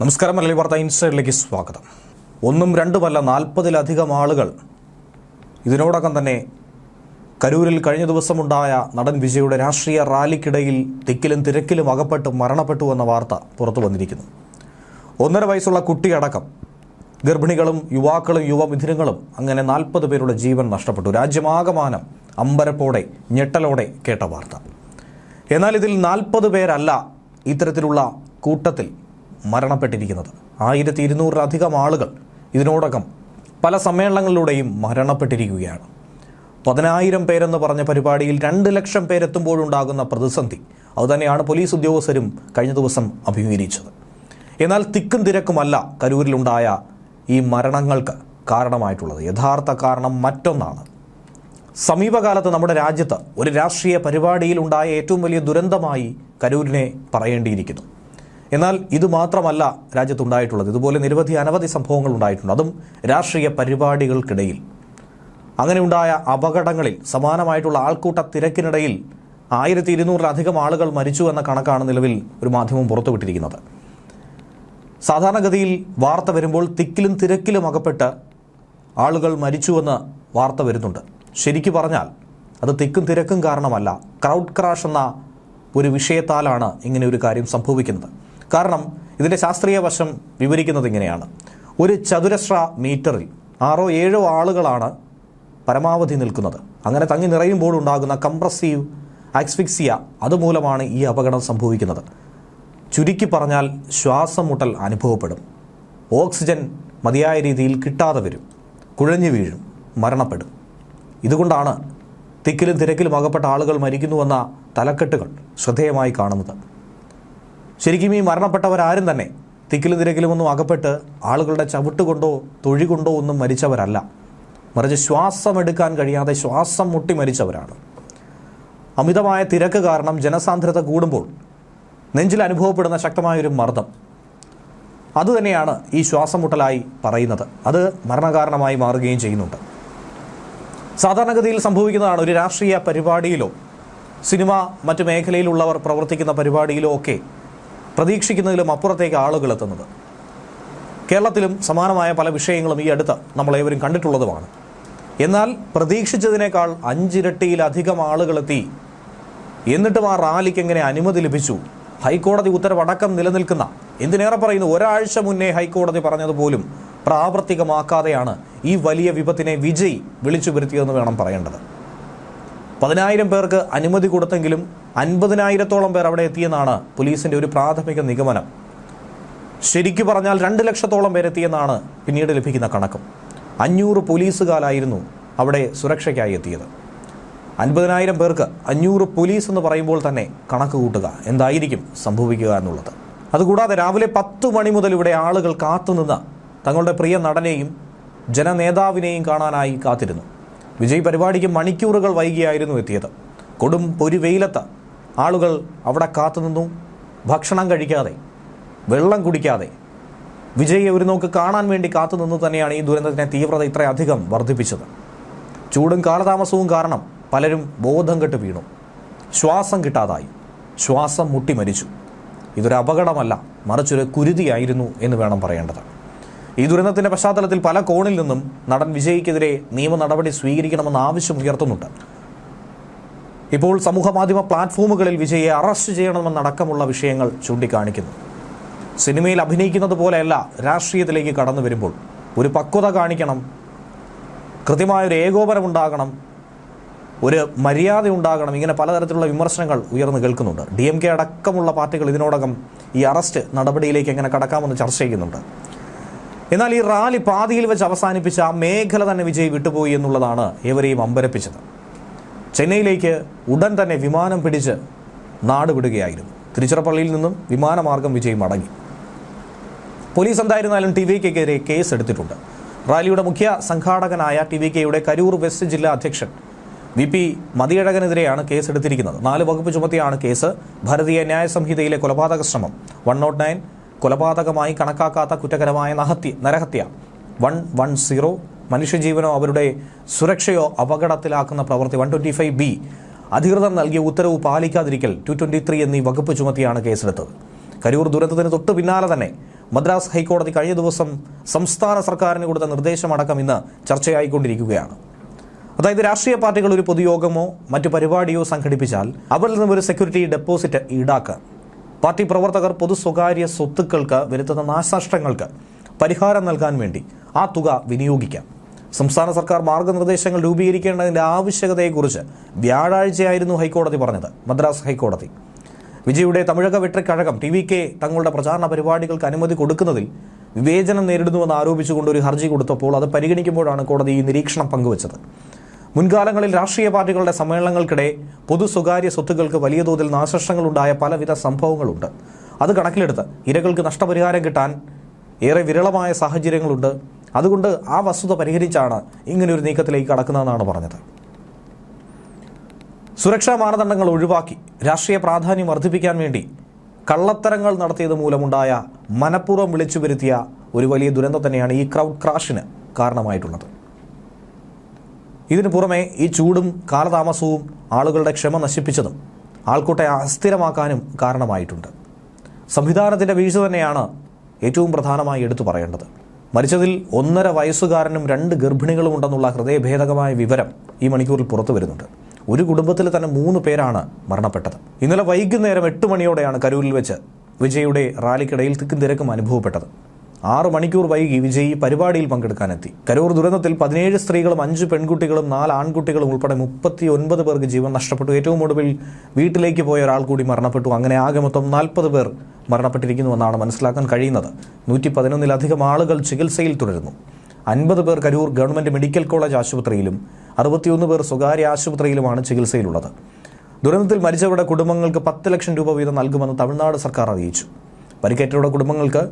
നമസ്കാരം മലയാളി വാർത്ത ഇൻസൈഡിലേക്ക് സ്വാഗതം. ഒന്നും രണ്ടുമല്ല നാൽപ്പതിലധികം ആളുകൾ ഇതിനോടകം തന്നെ കരൂരിൽ കഴിഞ്ഞ ദിവസമുണ്ടായ നടൻ വിജയുടെ രാഷ്ട്രീയ റാലിക്കിടയിൽ തിക്കിലും തിരക്കിലും അകപ്പെട്ട് മരണപ്പെട്ടു എന്ന വാർത്ത പുറത്തു വന്നിരിക്കുന്നു. ഒന്നര വയസ്സുള്ള കുട്ടിയടക്കം ഗർഭിണികളും യുവാക്കളും യുവമിഥുനങ്ങളും അങ്ങനെ നാൽപ്പത് പേരുടെ ജീവൻ നഷ്ടപ്പെട്ടു. രാജ്യമാകമാനം അമ്പരപ്പോടെ ഞെട്ടലോടെ കേട്ട വാർത്ത. എന്നാൽ ഇതിൽ നാൽപ്പത് പേരല്ല ഇത്തരത്തിലുള്ള കൂട്ടത്തിൽ മരണപ്പെട്ടിരിക്കുന്നത്. ആയിരത്തി ഇരുന്നൂറിലധികം ആളുകൾ ഇതിനോടകം പല സമ്മേളനങ്ങളിലൂടെയും മരണപ്പെട്ടിരിക്കുകയാണ്. പതിനായിരം പേരെന്ന് പറഞ്ഞ പരിപാടിയിൽ രണ്ട് ലക്ഷം പേരെത്തുമ്പോഴുണ്ടാകുന്ന പ്രതിസന്ധി അതുതന്നെയാണ് പോലീസ് ഉദ്യോഗസ്ഥരും കഴിഞ്ഞ ദിവസം അഭിമുഖീകരിച്ചത്. എന്നാൽ തിക്കും തിരക്കുമല്ല കരൂരിലുണ്ടായ ഈ മരണങ്ങൾക്ക് കാരണമായിട്ടുള്ളത്. യഥാർത്ഥ കാരണം മറ്റൊന്നാണ്. സമീപകാലത്ത് നമ്മുടെ രാജ്യത്ത് ഒരു രാഷ്ട്രീയ പരിപാടിയിൽ ഉണ്ടായ ഏറ്റവും വലിയ ദുരന്തമായി കരൂരിനെ പറയേണ്ടിയിരിക്കുന്നു. എന്നാൽ ഇത് മാത്രമല്ല രാജ്യത്തുണ്ടായിട്ടുള്ളത്. ഇതുപോലെ നിരവധി അനവധി സംഭവങ്ങൾ ഉണ്ടായിട്ടുണ്ട്. അതും രാഷ്ട്രീയ പരിപാടികൾക്കിടയിൽ. അങ്ങനെയുണ്ടായ അപകടങ്ങളിൽ സമാനമായിട്ടുള്ള ആൾക്കൂട്ട തിരക്കിനിടയിൽ ആയിരത്തി ഇരുന്നൂറിലധികം ആളുകൾ മരിച്ചു എന്ന കണക്കാണ് നിലവിൽ ഒരു മാധ്യമം പുറത്തുവിട്ടിരിക്കുന്നത്. സാധാരണഗതിയിൽ വാർത്ത വരുമ്പോൾ തിക്കിലും തിരക്കിലും അകപ്പെട്ട് ആളുകൾ മരിച്ചുവെന്ന് വാർത്ത വരുന്നുണ്ട്. ശരിക്കു പറഞ്ഞാൽ അത് തിക്കും തിരക്കും കാരണമല്ല. ക്രൗഡ് ക്രാഷ് എന്ന ഒരു വിഷയത്താലാണ് ഇങ്ങനെ ഒരു കാര്യം സംഭവിക്കുന്നത്. കാരണം ഇതിന്റെ ശാസ്ത്രീയ വശം വിവരിക്കുന്നത് ഇങ്ങനെയാണ്. ഒരു ചതുരശ്ര മീറ്ററിൽ ആറോ ഏഴോ ആളുകളാണ് പരമാവധി നിൽക്കുന്നത്. അങ്ങനെ തങ്ങി നിറയുമ്പോൾ ഉണ്ടാകുന്ന കംപ്രസീവ് ആക്സ്ഫിക്സിയ അതുമൂലമാണ് ഈ അപകടം സംഭവിക്കുന്നത്. ചുരുക്കി പറഞ്ഞാൽ ശ്വാസം മുട്ടൽ അനുഭവപ്പെടും. ഓക്സിജൻ മതിയായ രീതിയിൽ കിട്ടാതെ വരും. കുഴഞ്ഞു വീഴും. മരണപ്പെടും. ഇതുകൊണ്ടാണ് തിക്കിലും തിരക്കിലും അകപ്പെട്ട ആളുകൾ മരിക്കുന്നുവെന്ന തലക്കെട്ടുകൾ ശ്രദ്ധേയമായി കാണുന്നത്. ശരിക്കും ഈ മരണപ്പെട്ടവരാരും തന്നെ തിക്കിലും തിരക്കിലും ഒന്നും അകപ്പെട്ട് ആളുകളുടെ ചവിട്ടുകൊണ്ടോ തൊഴി കൊണ്ടോ ഒന്നും മരിച്ചവരല്ല. മറിച്ച് ശ്വാസം എടുക്കാൻ കഴിയാതെ ശ്വാസം മുട്ടി മരിച്ചവരാണ്. അമിതമായ തിരക്ക് കാരണം ജനസാന്ദ്രത കൂടുമ്പോൾ നെഞ്ചിൽ അനുഭവപ്പെടുന്ന ശക്തമായൊരു മർദ്ദം. അതുതന്നെയാണ് ഈ ശ്വാസം മുട്ടലായി പറയുന്നത്. അത് മരണകാരണമായി മാറുകയും ചെയ്യുന്നുണ്ട്. സാധാരണഗതിയിൽ സംഭവിക്കുന്നതാണ്. ഒരു രാഷ്ട്രീയ പരിപാടിയിലോ സിനിമ മറ്റു മേഖലയിലുള്ളവർ പ്രവർത്തിക്കുന്ന പരിപാടിയിലോ ഒക്കെ പ്രതീക്ഷിക്കുന്നതിലും അപ്പുറത്തേക്ക് ആളുകൾ എത്തുന്നത്. കേരളത്തിലും സമാനമായ പല വിഷയങ്ങളും ഈ അടുത്ത് നമ്മളേവരും കണ്ടിട്ടുള്ളതുമാണ്. എന്നാൽ പ്രതീക്ഷിച്ചതിനേക്കാൾ അഞ്ചിരട്ടിയിലധികം ആളുകളെത്തി എന്നിട്ടും ആ റാലിക്ക് എങ്ങനെ അനുമതി ലഭിച്ചു? ഹൈക്കോടതി ഉത്തരവടക്കം നിലനിൽക്കുന്ന എന്തിനേറെ പറയുന്നു ഒരാഴ്ച മുന്നേ ഹൈക്കോടതി പറഞ്ഞതുപോലും പ്രാവർത്തികമാക്കാതെയാണ് ഈ വലിയ വിപത്തിനെ വിജയ് വിളിച്ചു വരുത്തിയതെന്ന് വേണം പറയേണ്ടത്. പതിനായിരം പേർക്ക് അനുമതി കൊടുത്തെങ്കിലും അൻപതിനായിരത്തോളം പേർ അവിടെ എത്തിയെന്നാണ് പോലീസിന്റെ ഒരു പ്രാഥമിക നിഗമനം. ശരിക്കു പറഞ്ഞാൽ രണ്ട് ലക്ഷത്തോളം പേരെത്തിയെന്നാണ് പിന്നീട് ലഭിക്കുന്ന കണക്കും. അഞ്ഞൂറ് പോലീസുകാരായിരുന്നു അവിടെ സുരക്ഷയ്ക്കായി എത്തിയത്. അൻപതിനായിരം പേർക്ക് അഞ്ഞൂറ് പോലീസ് എന്ന് പറയുമ്പോൾ തന്നെ കണക്ക് കൂട്ടുക എന്തായിരിക്കും സംഭവിക്കുക എന്നുള്ളത്. അതുകൂടാതെ രാവിലെ പത്ത് മണി മുതൽ ഇവിടെ ആളുകൾ കാത്തുനിന്ന് തങ്ങളുടെ പ്രിയ നടനെയും ജനനേതാവിനെയും കാണാനായി കാത്തിരുന്നു. വിജയ് പരിപാടിക്ക് മണിക്കൂറുകൾ വൈകിയായിരുന്നു എത്തിയത്. കൊടും പൊരുവെയിലത്ത് ആളുകൾ അവിടെ കാത്തുനിന്നു ഭക്ഷണം കഴിക്കാതെ വെള്ളം കുടിക്കാതെ വിജയെ ഒരു നോക്ക് കാണാൻ വേണ്ടി കാത്തുനിന്നു തന്നെയാണ് ഈ ദുരന്തത്തിന്റെ തീവ്രത ഇത്രയധികം വർദ്ധിപ്പിച്ചത്. ചൂടും കാലതാമസവും കാരണം പലരും ബോധം കെട്ട് വീണു. ശ്വാസം കിട്ടാതായി. ശ്വാസം മുട്ടി മരിച്ചു. ഇതൊരു അപകടമല്ല മറിച്ചൊരു കുരുതിയായിരുന്നു എന്ന് വേണം പറയേണ്ടത്. ഈ ദുരന്തത്തിന്റെ പശ്ചാത്തലത്തിൽ പല കോണിൽ നിന്നും നടൻ വിജയ്ക്കെതിരെ നിയമ നടപടി സ്വീകരിക്കണമെന്ന ആവശ്യം ഉയർത്തുന്നുണ്ട്. ഇപ്പോൾ സമൂഹ മാധ്യമ പ്ലാറ്റ്ഫോമുകളിൽ വിജയെ അറസ്റ്റ് ചെയ്യണമെന്നടക്കമുള്ള വിഷയങ്ങൾ ചൂണ്ടിക്കാണിക്കുന്നു. സിനിമയിൽ അഭിനയിക്കുന്നത് പോലെയല്ല രാഷ്ട്രീയത്തിലേക്ക് കടന്നു വരുമ്പോൾ ഒരു പക്വത കാണിക്കണം കൃത്യമായൊരു ഏകോപനം ഉണ്ടാകണം ഒരു മര്യാദ ഉണ്ടാകണം ഇങ്ങനെ പലതരത്തിലുള്ള വിമർശനങ്ങൾ ഉയർന്നു കേൾക്കുന്നുണ്ട്. ഡി എം കെ അടക്കമുള്ള പാർട്ടികൾ ഇതിനോടകം ഈ അറസ്റ്റ് നടപടിയിലേക്ക് എങ്ങനെ കടക്കാമെന്ന് ചർച്ച ചെയ്യുന്നുണ്ട്. എന്നാൽ ഈ റാലി പാതിയിൽ വെച്ച് അവസാനിപ്പിച്ച ആ മേഖല തന്നെ വിജയ് വിട്ടുപോയി എന്നുള്ളതാണ് ഏവരെയും അമ്പരപ്പിച്ചത്. ചെന്നൈയിലേക്ക് ഉടൻ തന്നെ വിമാനം പിടിച്ച് നാട് വിടുകയായിരുന്നു. തിരുച്ചിറപ്പള്ളിയിൽ നിന്നും വിമാനമാർഗം വിജയ് മടങ്ങി. പോലീസ് എന്തായിരുന്നാലും ടി വി കെക്കെതിരെ കേസ് എടുത്തിട്ടുണ്ട് റാലിയുടെ മുഖ്യ സംഘാടകനായ ടി വി കെയുടെ കരൂർ വെസ്റ്റ് ജില്ലാ അധ്യക്ഷൻ വി പി മതിയഴകനെതിരെയാണ് കേസെടുത്തിരിക്കുന്നത്. നാല് വകുപ്പ് ചുമത്തിയാണ് കേസ്. ഭാരതീയ ന്യായ സംഹിതയിലെ കൊലപാതക ശ്രമം. വൺ നോട്ട് നയൻ കൊലപാതകമായി കണക്കാക്കാത്ത കുറ്റകരമായ നഹത്യ നരഹത്യ. വൺ വൺ സീറോ മനുഷ്യജീവനോ അവരുടെ സുരക്ഷയോ അപകടത്തിലാക്കുന്ന പ്രവൃത്തി. One twenty five B. അധികൃതർ നൽകിയ ഉത്തരവ് പാലിക്കാതിരിക്കൽ. ടു ട്വന്റി ത്രീ എന്നീ വകുപ്പ് ചുമത്തിയാണ് കേസെടുത്തത്. കരൂർ ദുരന്തത്തിന് തൊട്ടു പിന്നാലെ തന്നെ മദ്രാസ് ഹൈക്കോടതി കഴിഞ്ഞ ദിവസം സംസ്ഥാന സർക്കാരിന് കൊടുത്ത നിർദ്ദേശമടക്കം ഇന്ന് ചർച്ചയായിക്കൊണ്ടിരിക്കുകയാണ്. അതായത് രാഷ്ട്രീയ പാർട്ടികൾ ഒരു പൊതുയോഗമോ മറ്റു പരിപാടിയോ സംഘടിപ്പിച്ചാൽ അവരിൽ നിന്നും ഒരു സെക്യൂരിറ്റി ഡെപ്പോസിറ്റ് ഈടാക്കാൻ പാർട്ടി പ്രവർത്തകർ പൊതു സ്വകാര്യ സ്വത്തുക്കൾക്ക് വരുത്തുന്ന നാശനഷ്ടങ്ങൾക്ക് പരിഹാരം നൽകാൻ വേണ്ടി ആ തുക വിനിയോഗിക്കാം. സംസ്ഥാന സർക്കാർ മാർഗനിർദ്ദേശങ്ങൾ രൂപീകരിക്കേണ്ടതിന്റെ ആവശ്യകതയെക്കുറിച്ച് വ്യാഴാഴ്ചയായിരുന്നു ഹൈക്കോടതി പറഞ്ഞത്. മദ്രാസ് ഹൈക്കോടതി. വിജയുടെ Tamizhaga Vettrikazhagam T V K തങ്ങളുടെ പ്രചാരണ പരിപാടികൾക്ക് അനുമതി കൊടുക്കുന്നതിൽ വിവേചനം നേരിടുന്നുവെന്ന് ആരോപിച്ചുകൊണ്ട് ഒരു ഹർജി കൊടുത്തപ്പോൾ അത് പരിഗണിക്കുമ്പോഴാണ് കോടതി ഈ നിരീക്ഷണം പങ്കുവച്ചത്. മുൻകാലങ്ങളിൽ രാഷ്ട്രീയ പാർട്ടികളുടെ സമ്മേളനങ്ങൾക്കിടെ പൊതു സ്വകാര്യ സ്വത്തുക്കൾക്ക് വലിയ തോതിൽ നാശനഷ്ടങ്ങളുണ്ടായ പലവിധ സംഭവങ്ങളുണ്ട്. അത് കണക്കിലെടുത്ത് ഇരകൾക്ക് നഷ്ടപരിഹാരം കിട്ടാൻ ഏറെ വിരളമായ സാഹചര്യങ്ങളുണ്ട്. അതുകൊണ്ട് ആ വസ്തുത പരിഹരിച്ചാണ് ഇങ്ങനൊരു നീക്കത്തിലേക്ക് കടക്കുന്നതെന്നാണ് പറഞ്ഞത്. സുരക്ഷാ മാനദണ്ഡങ്ങൾ ഒഴിവാക്കി രാഷ്ട്രീയ പ്രാധാന്യം വർദ്ധിപ്പിക്കാൻ വേണ്ടി കള്ളത്തരങ്ങൾ നടത്തിയത് മൂലമുണ്ടായ മനഃപൂർവം വിളിച്ചു വരുത്തിയ ഒരു വലിയ ദുരന്തം തന്നെയാണ് ഈ ക്രൗഡ് ക്രാഷിന് കാരണമായിട്ടുള്ളത്. ഇതിനു പുറമെ ഈ ചൂടും കാലതാമസവും ആളുകളുടെ ക്ഷമ നശിപ്പിച്ചതും ആൾക്കൂട്ടെ അസ്ഥിരമാക്കാനും കാരണമായിട്ടുണ്ട്. സംവിധാനത്തിന്റെ വീഴ്ച തന്നെയാണ് ഏറ്റവും പ്രധാനമായി എടുത്തു പറയേണ്ടത്. മരിച്ചതിൽ ഒന്നര വയസ്സുകാരനും രണ്ട് ഗർഭിണികളും ഉണ്ടെന്നുള്ള ഹൃദയഭേദകമായ വിവരം ഈ മണിക്കൂറിൽ പുറത്തു വരുന്നുണ്ട്. ഒരു കുടുംബത്തിൽ തന്നെ മൂന്ന് പേരാണ് മരണപ്പെട്ടത്. ഇന്നലെ വൈകുന്നേരം എട്ട് മണിയോടെയാണ് കരൂരിൽ വെച്ച് വിജയുടെ റാലിക്കിടയിൽ തിക്കും തിരക്കും അനുഭവപ്പെട്ടത്. ആറ് മണിക്കൂർ വൈകി വിജയ് പരിപാടിയിൽ പങ്കെടുക്കാനെത്തി. കരൂർ ദുരന്തത്തിൽ പതിനേഴ് സ്ത്രീകളും അഞ്ച് പെൺകുട്ടികളും നാല് ആൺകുട്ടികളും ഉൾപ്പെടെ മുപ്പത്തി ഒൻപത് പേർക്ക് ജീവൻ നഷ്ടപ്പെട്ടു. ഏറ്റവും ഒടുവിൽ വീട്ടിലേക്ക് പോയ ഒരാൾ കൂടി മരണപ്പെട്ടു. അങ്ങനെ ആകെ മൊത്തം നാൽപ്പത് പേർ മരണപ്പെട്ടിരിക്കുന്നുവെന്നാണ് മനസ്സിലാക്കാൻ കഴിയുന്നത്. നൂറ്റി പതിനൊന്നിലധികം ആളുകൾ ചികിത്സയിൽ തുടരുന്നു. അൻപത് പേർ കരൂർ ഗവൺമെന്റ് മെഡിക്കൽ കോളേജ് ആശുപത്രിയിലും അറുപത്തിയൊന്ന് പേർ സ്വകാര്യ ആശുപത്രിയിലുമാണ് ചികിത്സയിലുള്ളത്. ദുരന്തത്തിൽ മരിച്ചവരുടെ കുടുംബങ്ങൾക്ക് പത്ത് ലക്ഷം രൂപ വീതം നൽകുമെന്ന് തമിഴ്നാട് സർക്കാർ അറിയിച്ചു. പരിക്കേറ്റവരുടെ കുടുംബങ്ങൾക്ക്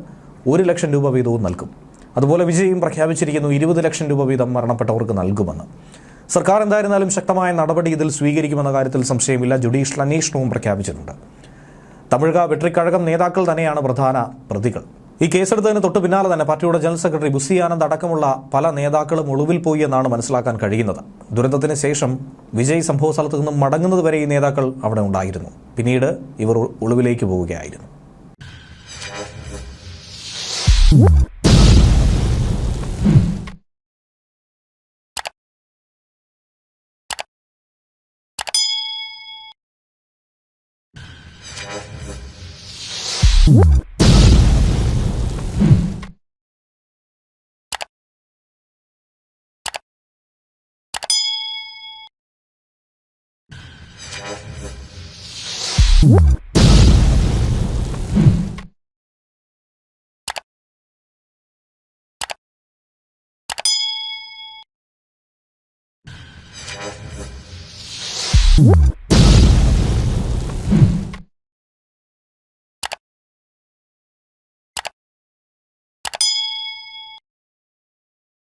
ഒരു ലക്ഷം രൂപ വീതവും നൽകും. അതുപോലെ വിജയും പ്രഖ്യാപിച്ചിരിക്കുന്നു ഇരുപത് ലക്ഷം രൂപ വീതം മരണപ്പെട്ടവർക്ക് നൽകുമെന്ന്. സർക്കാർ എന്തായിരുന്നാലും ശക്തമായ നടപടി ഇതിൽ സ്വീകരിക്കുമെന്ന കാര്യത്തിൽ സംശയമില്ല ജുഡീഷ്യൽ അന്വേഷണവും പ്രഖ്യാപിച്ചിട്ടുണ്ട്. തമിഴക വെട്രിക്കഴകം നേതാക്കൾ തന്നെയാണ് പ്രധാന പ്രതികൾ. ഈ കേസെടുത്തതിന് തൊട്ടു പിന്നാലെ തന്നെ പാർട്ടിയുടെ ജനറൽ സെക്രട്ടറി ബുസി ആനന്ദ് അടക്കമുള്ള പല നേതാക്കളും ഒളിവിൽ പോയി എന്നാണ് മനസ്സിലാക്കാൻ കഴിയുന്നത്. ദുരന്തത്തിന് ശേഷം വിജയ് സംഭവ സ്ഥലത്തു നിന്നും മടങ്ങുന്നത് വരെ ഈ നേതാക്കൾ അവിടെ ഉണ്ടായിരുന്നു. പിന്നീട് ഇവർ ഒളിവിലേക്ക് പോവുകയായിരുന്നു. What? Whoop!